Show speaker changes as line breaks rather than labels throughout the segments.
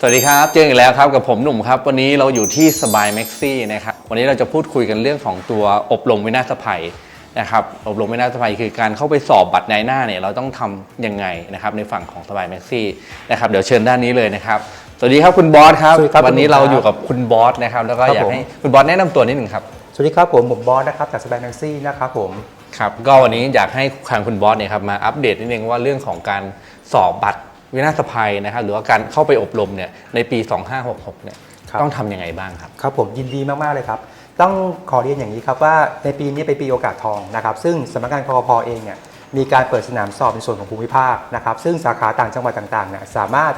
สวัสดีครับ เจออีกแล้วครับกับผมหนุ่มครับ วันนี้เราอยู่ที่สบายแม็กซี่นะครับวันนี้เราจะพูดคุยกันเรื่องของตัวอบรมวินาศภัยนะครับอบรมวินาศภัยคือการเข้าไปสอบบัตรนายหน้าเนี่ยเราต้องทำยังไงนะครับในฝั่งของสบายแม็กซี่นะครับเดี๋ยวเชิญด้านนี้เลยนะครับสวัสดีครับคุณบอสครับ
สวัสดีครับ
วันนี้
คุณหนุ่ม
เรา
ครับ
อยู่กับคุณบอสนะครับแล้วก็
ครับ
อยาก
ผม
ให้คุณบอสแนะนำตัวนิดหนึ่งครับ
สวัสดีครับผมผมบอสนะครับจากสแปนแท็กซี่นะครับผม
ครับก็วันนี้อยากให้ทางคุณบอสเนี่ยครับมาอัปเดตนิดนึงว่าเรื่องของการสอบบัตร วินาศภัยนะครับหรือว่าการเข้าไปอบรมเนี่ยในปี 2566เนี่ย
ครับ
ต้องทำยังไงบ้างครับ
ครับผมยินดีมาก ๆ เลยครับ ต้องขอเรียนอย่างนี้ครับว่าในปีนี้เป็นปีโอกาสทองนะครับ ซึ่งสำนักงานคอพเองเนี่ยมีการเปิดสนามสอบในส่วนของภูมิภาคนะครับ ซึ่งสาขาต่างจังหวัดต่างๆเนี่ยสามารถ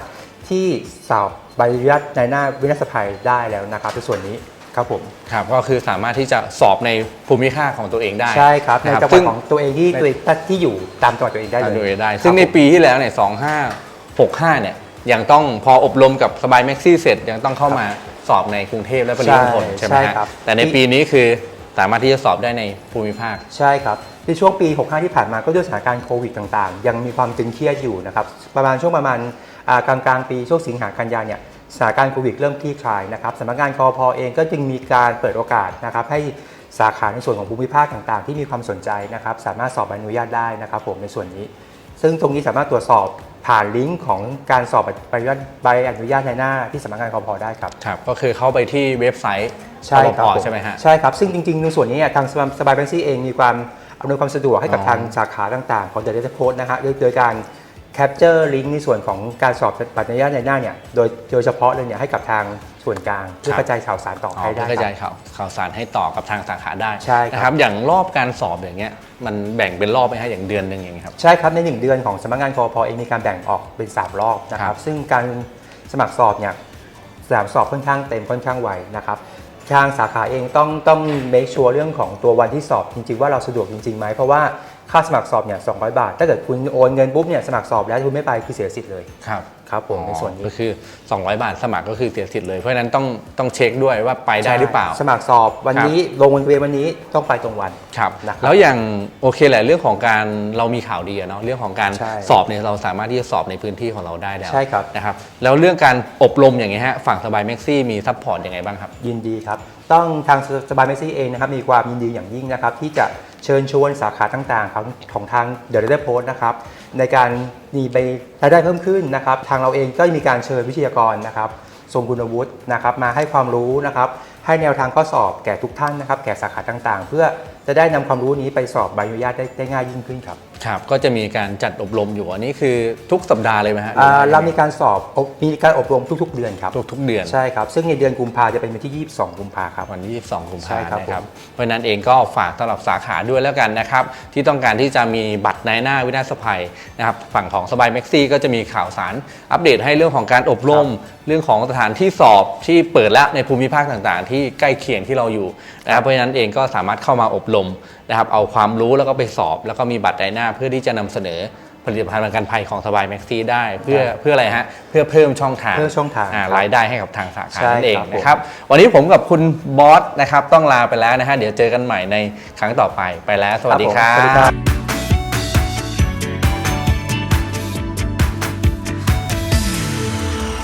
ที่สอบใบอนุญาตในหน้าวินาศภัยได้แล้วนะครับในส่วนนี้ครับผม
ครับก็คือสามารถที่จะสอบในภูมิภาคของตัวเองได้
ใช่ครับใน
นะ
จังหวั
ซึ่
ดของตัวเองที่ตัวเองที่อยู่ตามจังหวัดตัวเองได้
ได้
เล
เลย
ย
ได้
ครับ
ซึ่งใน
ผม
ปีที่แล้วเนี่ย 2565 เนี่ย ยังต้องพออบรมกับสบายแม็กซี่เสร็จ ยังต้องเข้ามาสอบในกรุงเทพและปริมณฑล
ใช่
ใช่ไหม
ใช่
ฮะ
ครับ
แต่ในปีนี้คือสามารถที่จะสอบได้ในภูมิภาค
ใช่ครับ ในช่วงปี 65 ที่ผ่านมาก็ด้วยสถานการณ์โควิดต่างๆ ยังมีความตึงเครียดอยู่นะครับ ประมาณช่วงประมาณอ่ากลางกลางๆปีช่วงสิงหากันยาเนี่ยสถานการณ์โควิดเริ่มคลี่คลายนะครับสำนักงานคอพอเองก็จึงมีการเปิดโอกาสนะครับให้สาขาในส่วนของภูมิภาคต่างๆ ที่มีความสนใจนะครับ สามารถสอบใบอนุญาตได้นะครับผมในส่วนนี้ ซึ่งตรงนี้สามารถตรวจสอบ ผ่านลิงก์ของการสอบใบอนุญาตใบอนุญาตในหน้าที่สำนักงานคอพอได้ครับ
ครับ ก็คือเข้าไปที่เว็บไซต์
ใช่ครับ
ป
ผ
ใช่ไหมฮะ
ใช่ครับ ซึ่งจริงๆ ในส่วนนี้เนี่ยทางสบายแบงซี่เองมีความอำนวยความสะดวกให้กับ
อ๋อ
ทางสาขาต่างๆ ของ The Data Post นะฮะโดยโดยการ แคปเจอร์ลิงก์ในส่วนของการสอบบัตรอนุญาตในหน้าเนี่ยโดยโดยเฉพาะเลยเนี่ยให้กับทางส่วนกลาง เพื่อกระจายข่าวสารต่อ
อ๋อ
ให้
เพื่
ได้
อกระ
ค
จา
รั
ย
บ
ข่าวข่าวสารให้ต่อกับทางสาขาได้
ใช่ครับ
นะครับอย่างรอบการสอบอย่างเงี้ยมันแบ่งเป็นรอบไหมฮะอย่างเดือนหนึ่งอย่างเงี้ยครับ
ใช่ครับใน 1 เดือนของสำนักงานคอพอเองมีการแบ่งออกเป็น 3 รอบนะค
ครั
รับบซึ่งการสมัครสอบเนี่ยสนามสอบค่อนข้างเต็มค่อนข้างไวนะครับทางสาขาเองต้องต้อง make sure เรื่องของตัววันที่สอบจริง ๆ ว่าเราสะดวกจริงๆไหมเพราะว่า ค่าสมัครสอบเนี่ย200 บาท ถ้าเกิดคุณโอนเงินปุ๊บเนี่ยสมัครสอบแล้วคุณไม่ไปคือเสียสิทธิ์เลย
ครับ
ครับผมในส่วนนี้
ก็คือ 200 บาทสมัครก็คือเสียสิทธิ์เลย เพราะฉะนั้นต้องต้องเช็คด้วยว่าไปได้หรือเปล่า
สมัครสอบวันนี้ลงวันเรียนวันนี้ต้องไปตรงวัน
ครับ
นะครับ
แล้วอย่างโอเคแหละเรื่องของการเรามีข่าวดีอะเนาะเรื่องของการ
ใช่
สอบเนี่ยเราสามารถที่จะสอบในพื้นที่ของเราได้แล้ว
ใช่ครับ
นะครับแล้วเรื่องการอบรมอย่างเงี้ยฮะฝั่งสบายแม็กซี่มีซัพพอร์ตยังไงบ้างครับ
ยินดีครับ ต้องทางสบายเมสซี่เองนะครับมีความยินดีอย่างยิ่งนะครับที่จะ เชิญชวนสาขาต่างๆของของทางเดอะเรดโพสนะครับในการมีไปรายได้เพิ่มขึ้นนะครับ ทางเราเองก็มีการเชิญวิทยากรนะครับทรงคุณวุฒินะครับมาให้ความรู้นะครับ ให้แนวทางข้อสอบแก่ทุกท่านนะครับ แก่สาขาต่างๆ เพื่อจะได้นำความรู้นี้ไปสอบใบอนุญาตได้ได้ง่ายยิ่งขึ้นครับ
ครับก็จะมีการจัดอบรมอยู่อันนี้คือทุกสัปดาห์เลยไหมฮะ
อ่าเรามีการสอบมีการอบรมทุก ๆ เดือนครับ
ทุกทุกๆเดือน
ใช่ครับ ซึ่งในเดือนกุมภาจะเป็นวันที่ 22 กุมภาครับ
วันที่ 22 กุม
ใช่
ภา
ครับ
พันธ์นะครับ
ผม
เพราะฉะนั้นเองก็ฝากสำหรับสาขาด้วยแล้วกันนะครับ ที่ต้องการที่จะมีบัตรในหน้าวินาศภัยนะครับฝั่งของสบายแม็กซี่ก็จะมีข่าวสารอัปเดตให้เรื่องของการอบรม เรื่องของสถานที่สอบที่เปิดแล้วในภูมิภาคต่างๆ ที่ใกล้เคียงที่เราอยู่นะครับเพราะฉะนั้นเองก็สามารถเข้ามาอบรมนะครับเอาความรู้แล้วก็ไปสอบแล้วก็มีบัตรในหน้าเพื่อที่จะนำเสนอผลิตภัณฑ์ประกันภัยของสบายแม็กซี่ได้ เพื่อเพื่ออะไรฮะเพื่อเพิ่มช่องทาง
เพิ่มช่องทาง
อ่า
ครับ
รายได้ให้กับทางสาขา
ใช่
นั่นเอง
ครับผม
นะครับวันนี้ผมกับคุณบอสนะครับต้องลาไปแล้วนะฮะเดี๋ยวเจอกันใหม่ในครั้งต่อไปไปแล้ว สวัสดีครั
ผมสวัสดีครับบ